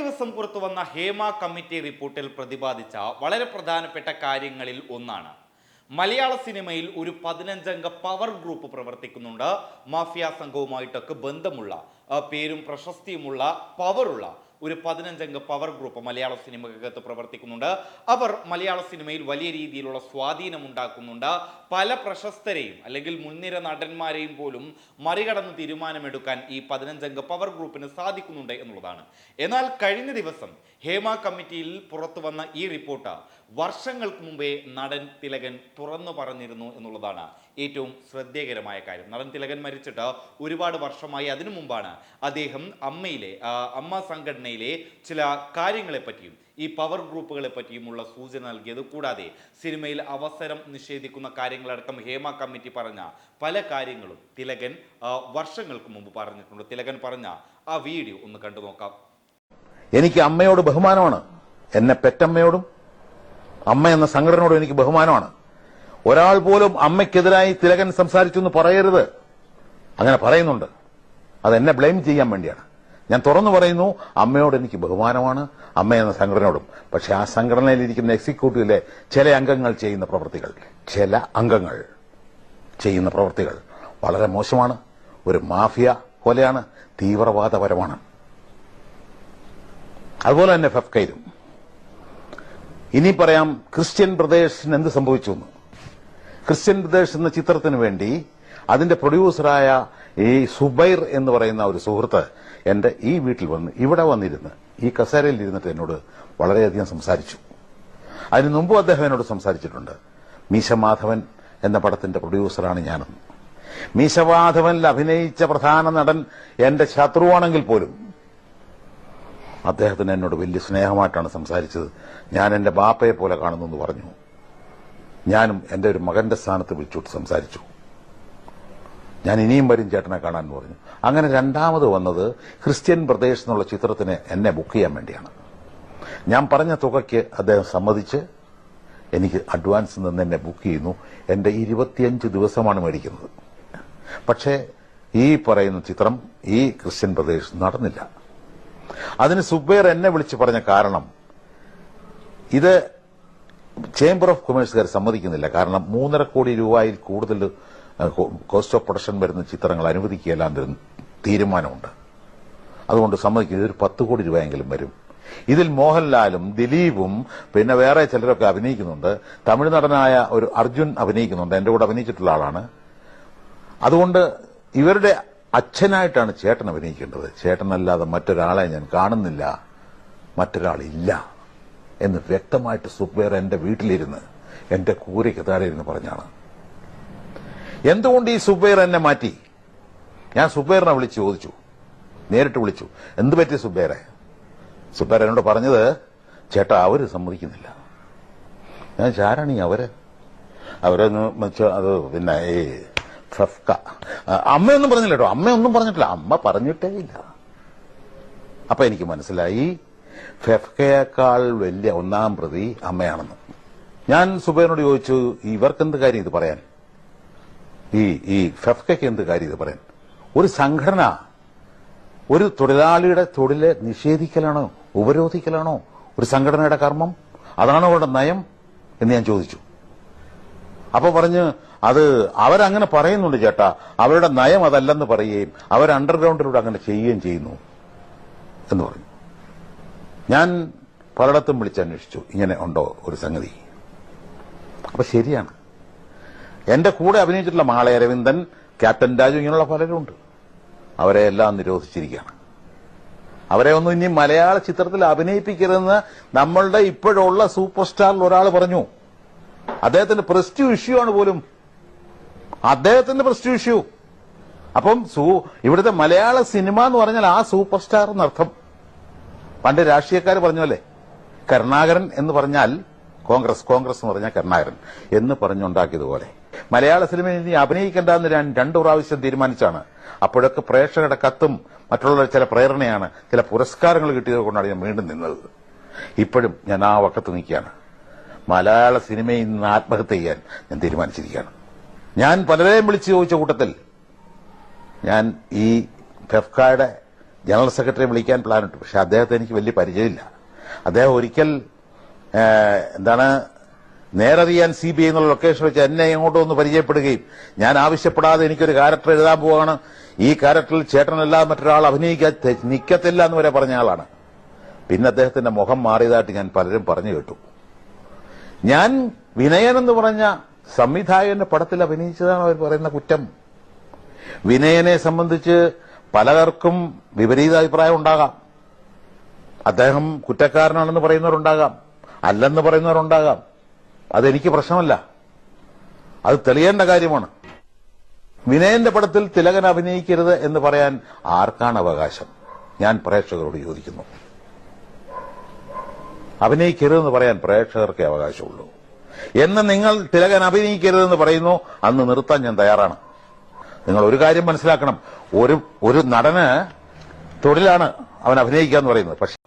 ദിവസം പുറത്തു വന്ന ഹേമ കമ്മിറ്റി റിപ്പോർട്ടിൽ പ്രതിപാദിച്ച വളരെ പ്രധാനപ്പെട്ട കാര്യങ്ങളിൽ ഒന്നാണ്. മലയാള സിനിമയിൽ ഒരു പതിനഞ്ചംഗ പവർ ഗ്രൂപ്പ് പ്രവർത്തിക്കുന്നുണ്ട്. മാഫിയ സംഘവുമായിട്ടൊക്കെ ബന്ധമുള്ള പേരും പ്രശസ്തിയുമുള്ള പവറുള്ള ഒരു പതിനഞ്ചംഗ പവർ ഗ്രൂപ്പ് മലയാള സിനിമകത്ത് പ്രവർത്തിക്കുന്നുണ്ട്. അവർ മലയാള സിനിമയിൽ വലിയ രീതിയിലുള്ള സ്വാധീനം ഉണ്ടാക്കുന്നുണ്ട് പല പ്രശസ്തരെയും അല്ലെങ്കിൽ മുൻനിര നടന്മാരെയും പോലും മറികടന്ന് തീരുമാനമെടുക്കാൻ ഈ പതിനഞ്ചംഗ പവർ ഗ്രൂപ്പിന് സാധിക്കുന്നുണ്ട് എന്നുള്ളതാണ്. എന്നാൽ കഴിഞ്ഞ ദിവസം ഹേമ കമ്മിറ്റിയിൽ പുറത്തു വന്ന ഈ റിപ്പോർട്ട് വർഷങ്ങൾക്ക് മുമ്പേ നടൻ തിലകൻ തുറന്നു പറഞ്ഞിരുന്നു എന്നുള്ളതാണ്. ഏറ്റവും ശ്രദ്ധേയകരമായ കാര്യം. നടൻ തിലകൻ മരിച്ചിട്ട് ഒരുപാട് വർഷമായി അതിനു മുമ്പാണ് അദ്ദേഹം അമ്മയിലെ അമ്മ സംഘടനയിലെ ചില കാര്യങ്ങളെ പറ്റിയും ഈ പവർ ഗ്രൂപ്പുകളെ പറ്റിയുമുള്ള സൂചന നൽകിയത്. കൂടാതെ സിനിമയിൽ അവസരം നിഷേധിക്കുന്ന കാര്യങ്ങളടക്കം ഹേമ കമ്മിറ്റി പറഞ്ഞ പല കാര്യങ്ങളും തിലകൻ വർഷങ്ങൾക്ക് മുമ്പ് പറഞ്ഞിട്ടുണ്ട്. തിലകൻ പറഞ്ഞ ആ വീഡിയോ ഒന്ന് കണ്ടു നോക്കാം. എനിക്ക് അമ്മയോട് ബഹുമാനമാണ്. എന്നെ പെറ്റമ്മയോടും അമ്മ എന്ന സംഘടനയോടും എനിക്ക് ബഹുമാനമാണ്. ഒരാൾ പോലും അമ്മയ്ക്കെതിരായി തിലകൻ സംസാരിച്ചു എന്ന് പറയരുത്. അങ്ങനെ പറയുന്നുണ്ട്. അതെന്നെ ബ്ലെയിം ചെയ്യാൻ വേണ്ടിയാണ്. ഞാൻ തുറന്നു പറയുന്നു അമ്മയോട് എനിക്ക് ബഹുമാനമാണ് അമ്മ എന്ന സംഘടനയോടും. പക്ഷെ ആ സംഘടനയിലിരിക്കുന്ന എക്സിക്യൂട്ടീവിലെ ചില അംഗങ്ങൾ ചെയ്യുന്ന പ്രവൃത്തികൾ ചില അംഗങ്ങൾ ചെയ്യുന്ന പ്രവൃത്തികൾ വളരെ മോശമാണ്. ഒരു മാഫിയ പോലെയാണ് തീവ്രവാദപരമാണ്. അതുപോലെ തന്നെ ഫെഫ്കയിലും. ഇനി പറയാം ക്രിസ്ത്യൻ ബ്രദേഴ്സിന് എന്ത് സംഭവിച്ചു എന്ന്. ക്രിസ്ത്യൻ ബ്രദേഴ്സ് എന്ന ചിത്രത്തിന് വേണ്ടി അതിന്റെ പ്രൊഡ്യൂസറായ ഈ സുബൈർ എന്ന് പറയുന്ന ഒരു സുഹൃത്ത് എന്റെ ഈ വീട്ടിൽ വന്ന് ഇവിടെ വന്നിരുന്ന് ഈ കസേരയിൽ ഇരുന്നിട്ട് എന്നോട് വളരെയധികം സംസാരിച്ചു. അതിനു മുമ്പ് അദ്ദേഹം എന്നോട് സംസാരിച്ചിട്ടുണ്ട്. മീശ മാധവൻ എന്ന പടത്തിന്റെ പ്രൊഡ്യൂസറാണ് ഞാനെന്ന് മീശമാധവനിൽ അഭിനയിച്ച പ്രധാന നടൻ എന്റെ ശത്രുവാണെങ്കിൽ പോലും അദ്ദേഹത്തിന് എന്നോട് വലിയ സ്നേഹമായിട്ടാണ് സംസാരിച്ചത്. ഞാൻ എന്റെ ബാപ്പയെ പോലെ കാണുന്നു എന്ന് പറഞ്ഞു. ഞാനും എന്റെ ഒരു മകന്റെ സ്ഥാനത്ത് വിളിച്ചോട്ട് സംസാരിച്ചു. ഞാൻ ഇനിയും വരും ചേട്ടനെ കാണാൻ പറഞ്ഞു. അങ്ങനെ രണ്ടാമത് വന്നത് ക്രിസ്ത്യൻ പ്രദേശ് എന്നുള്ള ചിത്രത്തിന് എന്നെ ബുക്ക് ചെയ്യാൻ വേണ്ടിയാണ്. ഞാൻ പറഞ്ഞ തുകയ്ക്ക് അദ്ദേഹം സമ്മതിച്ച് എനിക്ക് അഡ്വാൻസ് നിന്ന് എന്നെ ബുക്ക് ചെയ്യുന്നു. എന്റെ ഇരുപത്തിയഞ്ച് ദിവസമാണ് മേടിക്കുന്നത്. പക്ഷേ ഈ പറയുന്ന ചിത്രം ഈ ക്രിസ്ത്യൻ പ്രദേശ് നടന്നില്ല. അതിന് സുബൈർ എന്നെ വിളിച്ച് പറഞ്ഞ കാരണം ഇത് ചേംബർ ഓഫ് കൊമേഴ്സുകാർ സമ്മതിക്കുന്നില്ല. കാരണം മൂന്നര കോടി രൂപയിൽ കൂടുതൽ കോസ്റ്റ് ഓഫ് പ്രൊഡക്ഷൻ വരുന്ന ചിത്രങ്ങൾ അനുവദിക്കുകയെല്ലാം തീരുമാനമുണ്ട്. അതുകൊണ്ട് സമ്മതിക്കുന്നത് ഒരു പത്ത് കോടി രൂപയെങ്കിലും വരും. ഇതിൽ മോഹൻലാലും ദിലീപും പിന്നെ വേറെ ചിലരൊക്കെ അഭിനയിക്കുന്നുണ്ട്. തമിഴ് നടനായ ഒരു അർജുൻ അഭിനയിക്കുന്നുണ്ട്. എന്റെ കൂടെ അഭിനയിച്ചിട്ടുള്ള ആളാണ്. അതുകൊണ്ട് ഇവരുടെ അച്ഛനായിട്ടാണ് ചേട്ടൻ അഭിനയിക്കേണ്ടത്. ചേട്ടനല്ലാതെ മറ്റൊരാളെ ഞാൻ കാണുന്നില്ല. മറ്റൊരാളില്ല. എന്ന് വ്യക്തമായിട്ട് സുബേർ എന്റെ വീട്ടിലിരുന്ന് എന്റെ കൂരയ്ക്ക് താഴെ ഇരുന്ന് പറഞ്ഞാണ്. എന്തുകൊണ്ട് ഈ സുബൈർ എന്നെ മാറ്റി? ഞാൻ സുബൈറിനെ വിളിച്ച് ചോദിച്ചു. നേരിട്ട് വിളിച്ചു. എന്ത് പറ്റി സുബൈറെ സുബൈർ എന്നോട് പറഞ്ഞത് ചേട്ടാ അവർ സമ്മതിക്കുന്നില്ല. ഞാൻ ചാരാണി അവർ? അവരൊന്ന് അത് പിന്നെ ഈ ഫഫ്ക. അമ്മയൊന്നും പറഞ്ഞില്ല കേട്ടോ. അമ്മയൊന്നും പറഞ്ഞിട്ടില്ല. അമ്മ പറഞ്ഞിട്ടേ ഇല്ല. അപ്പൊ എനിക്ക് മനസ്സിലായി ഫെഫ്കയേക്കാൾ വലിയ ഒന്നാം പ്രതി അമ്മയാണെന്ന്. ഞാൻ സുബൈറിനോട് ചോദിച്ചു ഇവർക്കെന്ത് കാര്യം ഇത് പറയാൻ? ഈ ഈ ഫെഫ്കയ്ക്ക് എന്ത് കാര്യം ഇത് പറയാൻ? ഒരു സംഘടന ഒരു തൊഴിലാളിയുടെ തൊഴിലെ നിഷേധിക്കലാണോ ഉപരോധിക്കലാണോ ഒരു സംഘടനയുടെ കർമ്മം? അതാണോ അവരുടെ നയം? എന്ന് ഞാൻ ചോദിച്ചു. അപ്പൊ പറഞ്ഞ് അത് അവരങ്ങനെ പറയുന്നുണ്ട് ചേട്ടാ. അവരുടെ നയം അതല്ലെന്ന് പറയുകയും അവർ അണ്ടർഗ്രൗണ്ടിലൂടെ അങ്ങനെ ചെയ്യുകയും ചെയ്യുന്നു എന്ന് പറഞ്ഞു. ഞാൻ പലയിടത്തും വിളിച്ചന്വേഷിച്ചു ഇങ്ങനെ ഉണ്ടോ ഒരു സംഗതി? അപ്പൊ ശരിയാണ്. എന്റെ കൂടെ അഭിനയിച്ചിട്ടുള്ള മാളെ അരവിന്ദൻ ക്യാപ്റ്റൻ രാജു ഇങ്ങനെയുള്ള പലരും ഉണ്ട് അവരെ എല്ലാം നിരോധിച്ചിരിക്കുകയാണ്. അവരെ ഒന്നും ഇനി മലയാള ചിത്രത്തിൽ അഭിനയിപ്പിക്കരുതെന്ന് നമ്മളുടെ ഇപ്പോഴുള്ള സൂപ്പർ സ്റ്റാറിൽ ഒരാൾ പറഞ്ഞു. അദ്ദേഹത്തിന്റെ പ്രസ്റ്റീവ് ഇഷ്യൂ ആണ് പോലും. അദ്ദേഹത്തിന്റെ പ്രസ്റ്റീവ് ഇഷ്യൂ അപ്പം ഇവിടുത്തെ മലയാള സിനിമ എന്ന് പറഞ്ഞാൽ ആ സൂപ്പർ സ്റ്റാർ എന്നർത്ഥം. പണ്ട് രാഷ്ട്രീയക്കാർ പറഞ്ഞല്ലേ കരുണാകരൻ എന്ന് പറഞ്ഞാൽ കോൺഗ്രസ് കോൺഗ്രസ് എന്ന് പറഞ്ഞാൽ കരുണാകരൻ എന്ന് പറഞ്ഞുണ്ടാക്കിയതുപോലെ മലയാള സിനിമയിൽ ഇനി അഭിനയിക്കേണ്ട എന്ന് ഞാൻ രണ്ടു പ്രാവശ്യം തീരുമാനിച്ചാണ്. അപ്പോഴൊക്കെ പ്രേക്ഷകരുടെ കത്തും മറ്റുള്ള ചില പ്രേരണയാണ് ചില പുരസ്കാരങ്ങൾ കിട്ടിയത് കൊണ്ടാണ് ഞാൻ വീണ്ടും നിന്നത്. ഇപ്പോഴും ഞാൻ ആ വക്കത്ത് നിൽക്കുകയാണ്. മലയാള സിനിമയിൽ നിന്ന് ആത്മഹത്യ ചെയ്യാൻ ഞാൻ തീരുമാനിച്ചിരിക്കുകയാണ്. ഞാൻ പലരെയും വിളിച്ചു ചോദിച്ച കൂട്ടത്തിൽ ഞാൻ ഈ ഫെഫ്കയുടെ ജനറൽ സെക്രട്ടറി വിളിക്കാൻ പ്ലാനിട്ടു. പക്ഷെ അദ്ദേഹത്തെ എനിക്ക് വലിയ പരിചയമില്ല. അദ്ദേഹം ഒരിക്കൽ എന്താണ് നേരറിയാൻ സി ബി ഐ എന്നുള്ള ലൊക്കേഷൻ വെച്ച് എന്നെ ഇങ്ങോട്ട് ഒന്ന് പരിചയപ്പെടുകയും ഞാൻ ആവശ്യപ്പെടാതെ എനിക്കൊരു ക്യാരക്ടർ എഴുതാൻ പോവാണ്. ഈ ക്യാരക്ടറിൽ ചേട്ടനല്ലാതെ മറ്റൊരാൾ അഭിനയിക്കാൻ നിൽക്കത്തില്ല എന്ന് വരെ പറഞ്ഞ ആളാണ്. പിന്നെ അദ്ദേഹത്തിന്റെ മുഖം മാറിയതായിട്ട് ഞാൻ പലരും പറഞ്ഞു കേട്ടു. ഞാൻ വിനയൻ എന്ന് പറഞ്ഞ സംവിധായകന്റെ പടത്തിൽ അഭിനയിച്ചതാണ് അവർ പറയുന്ന കുറ്റം. വിനയനെ സംബന്ധിച്ച് പലർക്കും വിപരീത അഭിപ്രായം ഉണ്ടാകാം. അദ്ദേഹം കുറ്റക്കാരനാണെന്ന് പറയുന്നവരുണ്ടാകാം. അല്ലെന്ന് പറയുന്നവരുണ്ടാകാം. അതെനിക്ക് പ്രശ്നമല്ല. അത് തെളിയേണ്ട കാര്യമാണ്. വിനയന്റെ പടത്തിൽ തിലകൻ അഭിനയിക്കരുത് എന്ന് പറയാൻ ആർക്കാണ് അവകാശം? ഞാൻ പ്രേക്ഷകരോട് ചോദിക്കുന്നു. അഭിനയിക്കരുതെന്ന് പറയാൻ പ്രേക്ഷകർക്കേ അവകാശമുള്ളൂ. എന്ന് നിങ്ങൾ തിലകൻ അഭിനയിക്കരുതെന്ന് പറയുന്നു അന്ന് നിർത്താൻ ഞാൻ തയ്യാറാണ്. നിങ്ങൾ ഒരു കാര്യം മനസ്സിലാക്കണം. ഒരു ഒരു നടന് തൊഴിലാണ് അവൻ അഭിനയിക്കുക എന്ന് പറയുന്നത്. പക്ഷെ